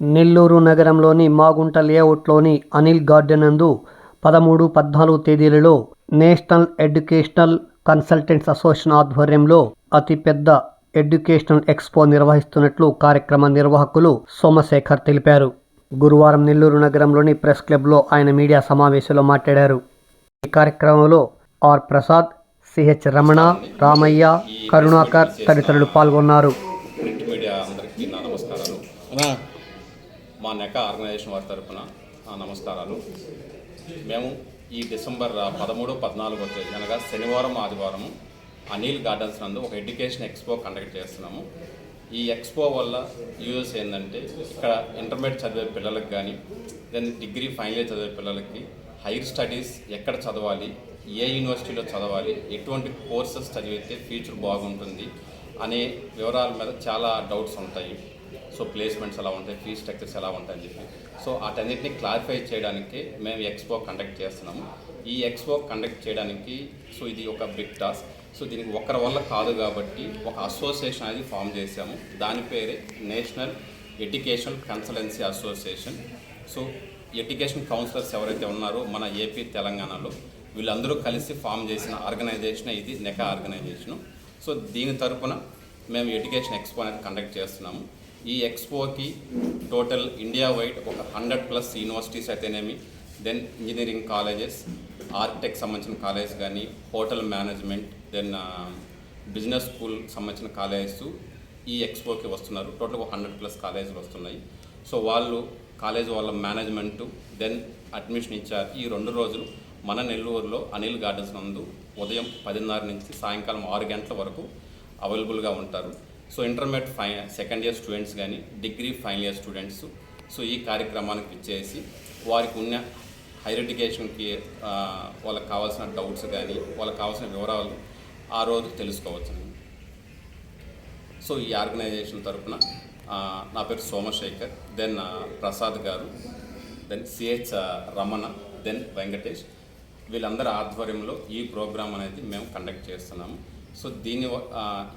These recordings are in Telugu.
నెల్లూరు నగరంలోని మాగుంట లేఅవుట్లోని అనిల్ గార్డెన్ నందు పదమూడు పద్నాలుగు తేదీలలో నేషనల్ ఎడ్యుకేషనల్ కన్సల్టెంట్స్ అసోసియేషన్ ఆధ్వర్యంలో అతిపెద్ద ఎడ్యుకేషనల్ ఎక్స్పో నిర్వహిస్తున్నట్లు కార్యక్రమ నిర్వాహకులు సోమశేఖర్ తెలిపారు. గురువారం నెల్లూరు నగరంలోని ప్రెస్ క్లబ్లో ఆయన మీడియా సమావేశంలో మాట్లాడారు. ఈ కార్యక్రమంలో ఆర్ ప్రసాద్ సిహెచ్ రమణ రామయ్య కరుణాకర్ తదితరులు పాల్గొన్నారు. మా నెక ఆర్గనైజేషన్ వారి తరఫున నమస్కారాలు. మేము ఈ డిసెంబర్ పదమూడు పద్నాలుగో తేదీ అనగా శనివారం ఆదివారం అనిల్ గార్డెన్స్ నందు ఒక ఎడ్యుకేషన్ ఎక్స్పో కండక్ట్ చేస్తున్నాము. ఈ ఎక్స్పో వల్ల యూఎస్ ఏంటంటే ఇక్కడ ఇంటర్మీడియట్ చదివే పిల్లలకు కానీ దెన్ డిగ్రీ ఫైనల్ ఇయర్ చదివే పిల్లలకి హైయర్ స్టడీస్ ఎక్కడ చదవాలి ఏ యూనివర్సిటీలో చదవాలి ఎటువంటి కోర్సెస్ చదివితే ఫ్యూచర్ బాగుంటుంది అనే వివరాల మీద చాలా డౌట్స్ ఉంటాయి. సో ప్లేస్మెంట్స్ ఎలా ఉంటాయి ఫీ స్ట్రక్చర్స్ ఎలా ఉంటాయని చెప్పి. సో వాటన్నిటిని క్లారిఫై చేయడానికి మేము ఎక్స్పో కండక్ట్ చేస్తున్నాము. ఈ ఎక్స్పో కండక్ట్ చేయడానికి సో ఇది ఒక బిగ్ టాస్క్ సో దీనికి ఒకరి వల్ల కాదు కాబట్టి ఒక అసోసియేషన్ అనేది ఫామ్ చేశాము. దాని పేరే national education consultancy association so education counsellors ఎవరైతే ఉన్నారో మన ఏపీ తెలంగాణలో వీళ్ళందరూ కలిసి ఫామ్ చేసిన ఆర్గనైజేషన్ ఇది నెకా ఆర్గనైజేషను సో దీని తరపున మేము ఎడ్యుకేషన్ ఎక్స్పో అనేది కండక్ట్ చేస్తున్నాము. ఈ ఎక్స్పోకి టోటల్ ఇండియా వైడ్ ఒక హండ్రెడ్ ప్లస్ యూనివర్సిటీస్ అయితేనేమి దెన్ ఇంజనీరింగ్ కాలేజెస్ ఆర్కిటెక్ట్ సంబంధించిన కాలేజ్ కానీ hotel management then business school సంబంధించిన కాలేజెస్ ఈ ఎక్స్పోకి వస్తున్నారు. టోటల్ ఒక హండ్రెడ్ ప్లస్ కాలేజీలు వస్తున్నాయి. సో వాళ్ళు కాలేజ్ వాళ్ళ మేనేజ్మెంట్ దెన్ అడ్మిషన్ ఇచ్చారు. ఈ రెండు రోజులు మన నెల్లూరులో అనిల్ గార్డెన్స్ నందు ఉదయం పదిన్నర నుంచి సాయంకాలం ఆరు గంటల వరకు అవైలబుల్గా ఉంటారు. సో ఇంటర్మీడియట్ ఫై సెకండ్ ఇయర్ స్టూడెంట్స్ కానీ degree final year students. So ఈ కార్యక్రమానికి ఇచ్చేసి వారికి ఉన్న హైయర్ ఎడ్యుకేషన్కి వాళ్ళకి కావాల్సిన డౌట్స్ కానీ వాళ్ళకి కావాల్సిన వివరాలు ఆ రోజు తెలుసుకోవచ్చు సో ఈ ఆర్గనైజేషన్ తరఫున నా పేరు Somashekar then Prasad garu then CH Ramana then Venkatesh. వీళ్ళందరి ఆధ్వర్యంలో ఈ ప్రోగ్రామ్ అనేది మేము కండక్ట్ చేస్తున్నాము. సో దీని వ-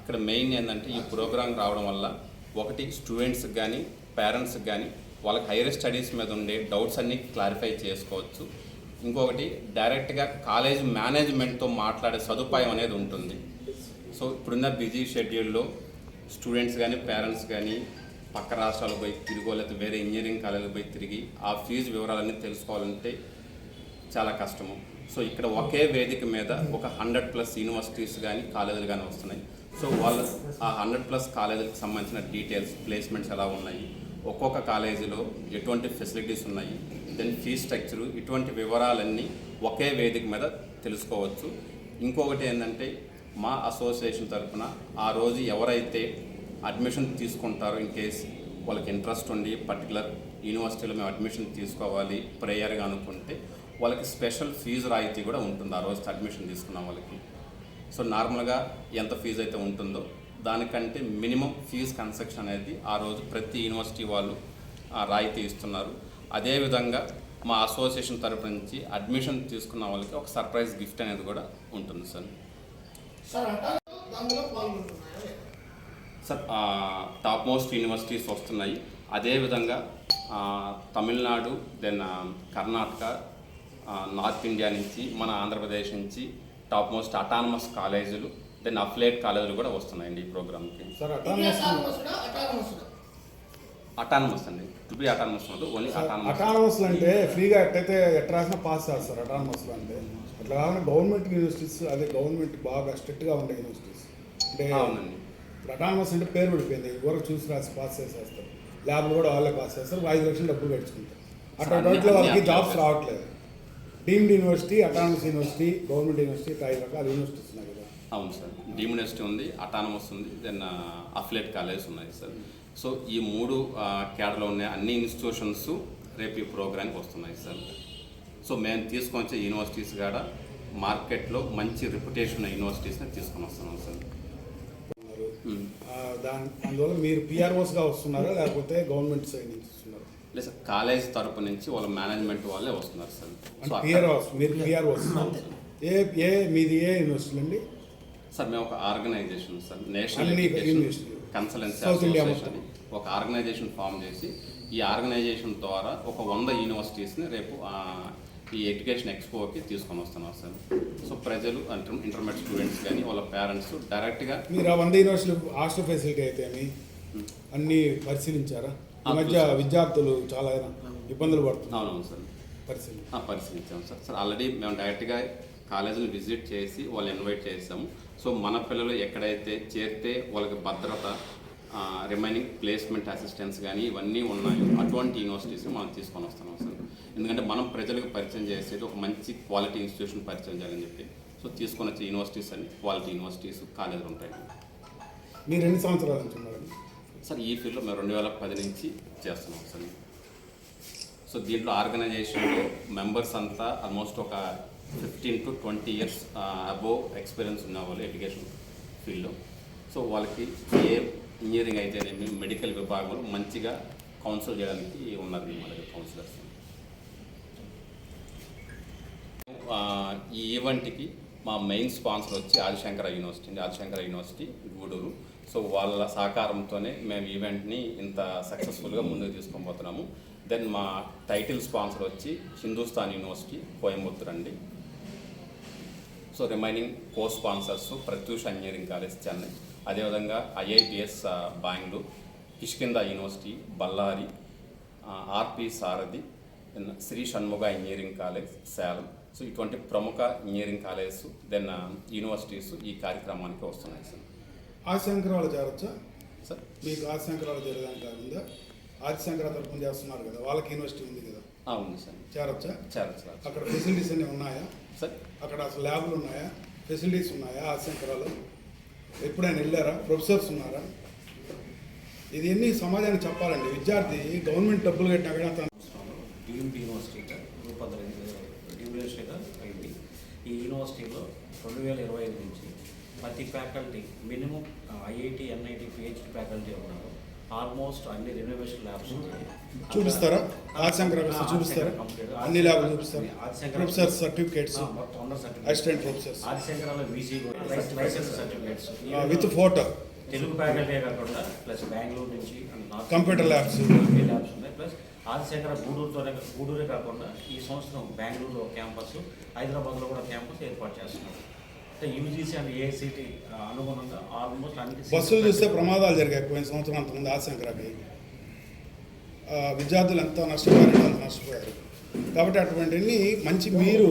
ఇక్కడ మెయిన్ ఏంటంటే ఈ ప్రోగ్రామ్ రావడం వల్ల ఒకటి స్టూడెంట్స్కి కానీ పేరెంట్స్కి కానీ వాళ్ళకి హైయర్ స్టడీస్ మీద ఉండే డౌట్స్ అన్నీ క్లారిఫై చేసుకోవచ్చు. ఇంకొకటి డైరెక్ట్గా కాలేజ్ మేనేజ్మెంట్తో మాట్లాడే సదుపాయం అనేది ఉంటుంది. సో ఇప్పుడున్న బిజీ షెడ్యూల్లో స్టూడెంట్స్ కానీ పేరెంట్స్ కానీ పక్క రాష్ట్రాలకు పోయి తిరిగో లేకపోతే వేరే ఇంజనీరింగ్ కాలేజీలకు పోయి తిరిగి ఆ ఫీజు వివరాలన్నీ తెలుసుకోవాలంటే చాలా కష్టము. సో ఇక్కడ ఒకే వేదిక మీద ఒక హండ్రెడ్ ప్లస్ యూనివర్సిటీస్ కానీ కాలేజీలు కానీ వస్తున్నాయి. సో వాళ్ళ ఆ హండ్రెడ్ ప్లస్ కాలేజీలకు సంబంధించిన డీటెయిల్స్ ప్లేస్మెంట్స్ ఎలా ఉన్నాయి? ఒక్కొక్క కాలేజీలో ఎటువంటి ఫెసిలిటీస్ ఉన్నాయి? దెన్ ఫీ స్ట్రక్చరు ఇటువంటి వివరాలన్నీ ఒకే వేదిక మీద తెలుసుకోవచ్చు. ఇంకొకటి ఏంటంటే మా అసోసియేషన్ తరఫున ఆ రోజు ఎవరైతే అడ్మిషన్ తీసుకుంటారో ఇన్ కేస్ వాళ్ళకి ఇంట్రెస్ట్ ఉండి పర్టికులర్ యూనివర్సిటీలో మేము అడ్మిషన్ తీసుకోవాలి ప్రేయర్గా అనుకుంటే వాళ్ళకి స్పెషల్ ఫీజు రాయితీ కూడా ఉంటుంది. ఆ రోజు అడ్మిషన్ తీసుకున్న వాళ్ళకి. సో నార్మల్గా ఎంత ఫీజు అయితే ఉంటుందో దానికంటే మినిమం ఫీజు కన్సెక్షన్ అనేది ఆ రోజు ప్రతి యూనివర్సిటీ వాళ్ళు ఆ, రాయితీ ఇస్తున్నారు. అదేవిధంగా మా అసోసియేషన్ తరపు నుంచి అడ్మిషన్ తీసుకున్న వాళ్ళకి ఒక సర్ప్రైజ్ గిఫ్ట్ అనేది కూడా ఉంటుంది sir. Sir top most universities వస్తున్నాయి. అదేవిధంగా Tamil Nadu then Karnataka north India నుంచి మన ఆంధ్రప్రదేశ్ నుంచి టాప్ మోస్ట్ అటానమస్ కాలేజీలు దెన్ అఫ్లేట్ కాలేజీలు కూడా వస్తున్నాయండి ఈ ప్రోగ్రామ్కి. సార్ అటానమస్ అటానమస్ అండి. త్రిపి అటానమస్ ఉండదు ఓన్లీ అటానమస్. అటానమస్ అంటే ఫ్రీగా ఎట్టయితే ఎట్ట రాసినా పాస్ చేస్తారు అటానమస్ అంటే. అట్లా కాకుండా గవర్నమెంట్ యూనివర్సిటీస్ అదే గవర్నమెంట్ బాగా స్ట్రిక్ట్గా ఉండే యూనివర్సిటీస్. అంటే అవునండి. అటానమస్ అంటే పేరు పడిపోయింది వరకు చూసి రాసి పాస్ చేసేస్తారు. ల్యాబ్లు కూడా వాళ్ళే పాస్ చేస్తారు. ఐదు లక్షలు డబ్బులు గడుచుకుంటారు అట్లా వాళ్ళకి జాబ్స్. రావట్లేదు. Deemed university autonomous university government university ఇట్లా ఐదు రకాల యూనివర్సిటీస్ ఉన్నాయి కదా. అవును సార్. డీమ్ యూనివర్సిటీ ఉంది అటానమస్ ఉంది దెన్ అఫ్లేట్ కాలేజెస్ ఉన్నాయి సార్. సో ఈ మూడు క్యాడర్లో ఉన్న అన్ని ఇన్స్టిట్యూషన్స్ రేపు ఈ ప్రోగ్రామ్కి వస్తున్నాయి సార్. సో మేము తీసుకొని వచ్చే యూనివర్సిటీస్ కూడా మార్కెట్లో మంచి రిప్యుటేషన్ ఉన్న యూనివర్సిటీస్ని తీసుకొని వస్తున్నాం సార్. దాని అందువల్ల మీరు పిఆర్ఓస్గా వస్తున్నారా లేకపోతే గవర్నమెంట్ సైడ్ నుంచి వస్తున్నారా? లేదు సార్ కాలేజ్ తరపు నుంచి వాళ్ళ మేనేజ్మెంట్ వాళ్ళే వస్తున్నారు సార్. సో అక్కడ- మీరు ఏ ఏ మీది ఏ యూనివర్సిటీ అండి? సార్ మేము ఒక ఆర్గనైజేషన్ సార్ నేషనల్ అన్ని ఎడ్యుకేషన్ యూనివర్సిటీలు. కన్సల్టెన్సీ సౌత్ ఇండియా అసోసియేషన్ అని ఒక ఆర్గనైజేషన్ ఫామ్ చేసి ఈ ఆర్గనైజేషన్ ద్వారా ఒక వంద యూనివర్సిటీస్ని రేపు ఆ, ఈ ఎడ్యుకేషన్ ఎక్స్పోకి తీసుకొని వస్తున్నాం సార్. సో ప్రజలు అంటే ఇంటర్మీడియట్ స్టూడెంట్స్ కానీ వాళ్ళ పేరెంట్స్ డైరెక్ట్గా మీరు ఆ వంద యూనివర్సిటీలు హాస్టల్ ఫెసిలిటీ అయితే అన్ని పరిశీలించారా? ఈ మధ్య. విద్యార్థులు చాలా ఇబ్బందులు పడుతున్నారు. అవునవును సార్. పరిశీలి ఆ, పరిశీలించాం సార్. సార్ ఆల్రెడీ మేము డైరెక్ట్గా కాలేజీని విజిట్ చేసి వాళ్ళు ఇన్వైట్ చేసాము. సో మన పిల్లలు ఎక్కడైతే చేరితే వాళ్ళకి భద్రత రిమైనింగ్ ప్లేస్మెంట్ అసిస్టెన్స్ కానీ ఇవన్నీ ఉన్నాయో. అటువంటి యూనివర్సిటీస్ మనం తీసుకొని వస్తున్నాం సార్. ఎందుకంటే మనం ప్రజలకు పరిచయం చేసేది ఒక మంచి క్వాలిటీ ఇన్స్టిట్యూషన్ పరిచయం చేయాలని చెప్పి. సో తీసుకొని వచ్చే యూనివర్సిటీస్ అన్ని క్వాలిటీ యూనివర్సిటీస్ కాలేజీలు ఉంటాయి. మీరు ఎన్ని సంవత్సరాల నుంచి సార్ ఈ ఫీల్డ్లో మేము రెండు వేల పది నుంచి చేస్తున్నాం సార్. సో దీంట్లో ఆర్గనైజేషన్లో మెంబర్స్ అంతా ఆల్మోస్ట్ ఒక fifteen to twenty years above experience ఉన్న వాళ్ళు ఎడ్యుకేషన్ ఫీల్డ్లో. సో వాళ్ళకి ఏ ఇంజనీరింగ్ అయితేనేమి మెడికల్ విభాగంలో మంచిగా కౌన్సిల్ చేయడానికి ఉన్నది మా దగ్గర కౌన్సిలర్స్. ఈ ఈవెంట్కి మా మెయిన్ స్పాన్సర్ వచ్చి ఆదిశంకర యూనివర్సిటీ అండి. ఆదిశంకర యూనివర్సిటీ గూడూరు. సో వాళ్ళ సహకారంతోనే మేము ఈవెంట్ని ఇంత సక్సెస్ఫుల్గా ముందుకు తీసుకొని పోతున్నాము. దెన్ మా టైటిల్ స్పాన్సర్ వచ్చి హిందుస్థాన్ యూనివర్సిటీ కోయంబత్తూర్ అండి. So remaining co sponsors Pratyusha engineering college Chennai అదేవిధంగా IITs Bengaluru Kishkinda university Ballari RP Sarathi Shri Shanmuga engineering college Salem so ఇటువంటి ప్రముఖ ఇంజనీరింగ్ కాలేజెస్ దెన్ యూనివర్సిటీస్ ఈ కార్యక్రమానికి వస్తున్నాయి సార్. ఆదిశంకరాలు చేరొచ్చా? సార్. మీకు ఆదిశంకరాలు చేరేదానికి కాకుండా ఆదిశంకర తరపున చేస్తున్నారు కదా వాళ్ళకి యూనివర్సిటీ ఉంది కదా. ఉంది సార్. చేరొచ్చా? సార్ అక్కడ ఫెసిలిటీస్ అన్నీ ఉన్నాయా? సార్. అక్కడ అసలు ల్యాబ్లు ఉన్నాయా? ఫెసిలిటీస్ ఉన్నాయా ఆదిశంకరాలు ఎప్పుడైనా వెళ్ళారా? ప్రొఫెసర్స్ ఉన్నారా? ఇది ఎన్ని సమాజానికి చెప్పాలండి? విద్యార్థి గవర్నమెంట్ డబ్బులు కట్టినా కూడా అతను రూపాంతరం యూనివర్సిటీగా అయింది. ఈ యూనివర్సిటీలో రెండు వేల ఇరవై ఐదు నుంచి ప్రతి faculty minimum IIT NIT PhD faculty ఉన్నారు. ఆల్మోస్ట్ అన్ని రెనోవేషన్ ల్యాబ్స్ చూపిస్తారా? ఆదిశంకర వస్తే చూపిస్తారా? అన్ని ల్యాబ్లు చూపిస్తారా? Professor certificates. Assistant ఆదిశంకరాలో license certificates. With photo. Telugu faculty కాకుండా ప్లస్ బెంగళూరు నుంచి Computer labs. ల్యాబ్స్ ఉన్నాయి. ప్లస్ ఆదిశంకర గూడూరుతోనే గూడూరే కాకుండా ఈ సంవత్సరం బెంగళూరులో క్యాంపస్ హైదరాబాద్లో కూడా క్యాంపస్ ఏర్పాటు చేస్తున్నారు. అంటే యూజీసీ అండ్ ఏఐసిటి అనుగుణంగా ఆల్మోస్ట్ అన్ని బస్సులు చూస్తే ప్రమాదాలు జరిగాయి. పోయిన సంవత్సరం అంతకుముందు ఆదిశంకరకి. ఆ, విద్యార్థులు ఎంత నష్టపోయారు అంత నష్టపోయారు. కాబట్టి అటువంటివన్నీ మంచి మీరు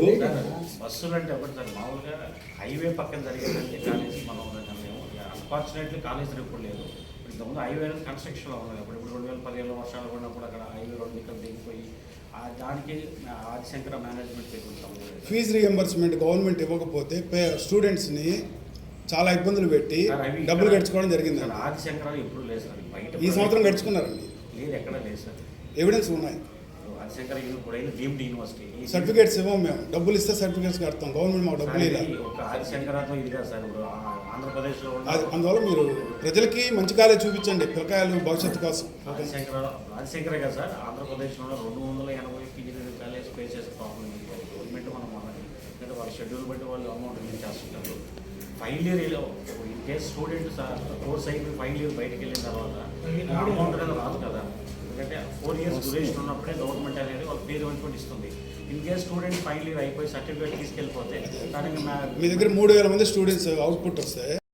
బస్సులు అంటే ఒకటి సార్ మామూలుగా హైవే పక్కన జరిగేదంటే కాలేజీ మనం మేము. అన్ఫార్చునేట్లీ కాలేజీ ఇప్పుడు లేదు. ఇంతకుముందు హైవే అనేది కన్స్ట్రక్షన్లో ఉన్నది. అప్పుడు ఇప్పుడు రెండు వేల పదిహేను వర్షాలు పడినప్పుడు అక్కడ హైవే రెండు ఇక్కడ దిగిపోయి దానికి ఆదిశంకర మేనేజ్మెంట్ పెట్టుకుంటాం ఫీజు రియంబర్స్మెంట్ గవర్నమెంట్ ఇవ్వకపోతే స్టూడెంట్స్ని చాలా ఇబ్బందులు పెట్టి డబ్బులు కట్టించుకోవడం జరిగింది ఆదిశంకర ఎప్పుడు లేదు సార్. బయట ఈ సంవత్సరం కట్టించుకున్నారండి లేదు ఎక్కడ లేదు సార్. ఎవిడెన్స్ ఉన్నాయి. ఆదిశంకర ఇప్పుడు డీమ్డ్ యూనివర్సిటీ. సర్టిఫికేట్స్ ఇవ్వం మేము. డబ్బులు ఇస్తే సర్టిఫికేట్స్ కడతాం. గవర్నమెంట్ మాకు డబ్బులు ఇలా సార్, ఒక ఆదిశంకరతో ఇది కాదు సార్ ఇప్పుడు ఆంధ్రప్రదేశ్లో అది అందువల్ల మీరు ప్రజలకి మంచి కాలేజ్ చూపించండి. పిల్లకాయలు భవిష్యత్తు కోసం. ఆదిశంకర ఆదిశంకర కదా సార్ ఆంధ్రప్రదేశ్లో రెండు వందల ఎనభై ఇంజనీరింగ్ కాలేజ్ పే చేసే ప్రాబ్లం గవర్నమెంట్ మనం మనకి ఎందుకంటే వాళ్ళ షెడ్యూల్ బట్టి వాళ్ళు అమౌంట్ రిలీజ్ చేస్తుంటారు. Final year in case student course అయిపోయి ఫైనల్ ఇయర్ బయటకు వెళ్ళిన తర్వాత అమౌంట్ అనేది రాదు కదా. ఎందుకంటే ఫోర్ ఇయర్స్ డ్యూరేషన్ ఉన్నప్పుడే గవర్నమెంట్ అనేది వాళ్ళ పేరు వంచుకొని ఇస్తుంది. In case student final year అయిపోయి సర్టిఫికేట్ తీసుకెళ్ళిపోతే దానికి మీ దగ్గర మూడు వేల మంది స్టూడెంట్స్ అవుట్పుట్ వస్తాయి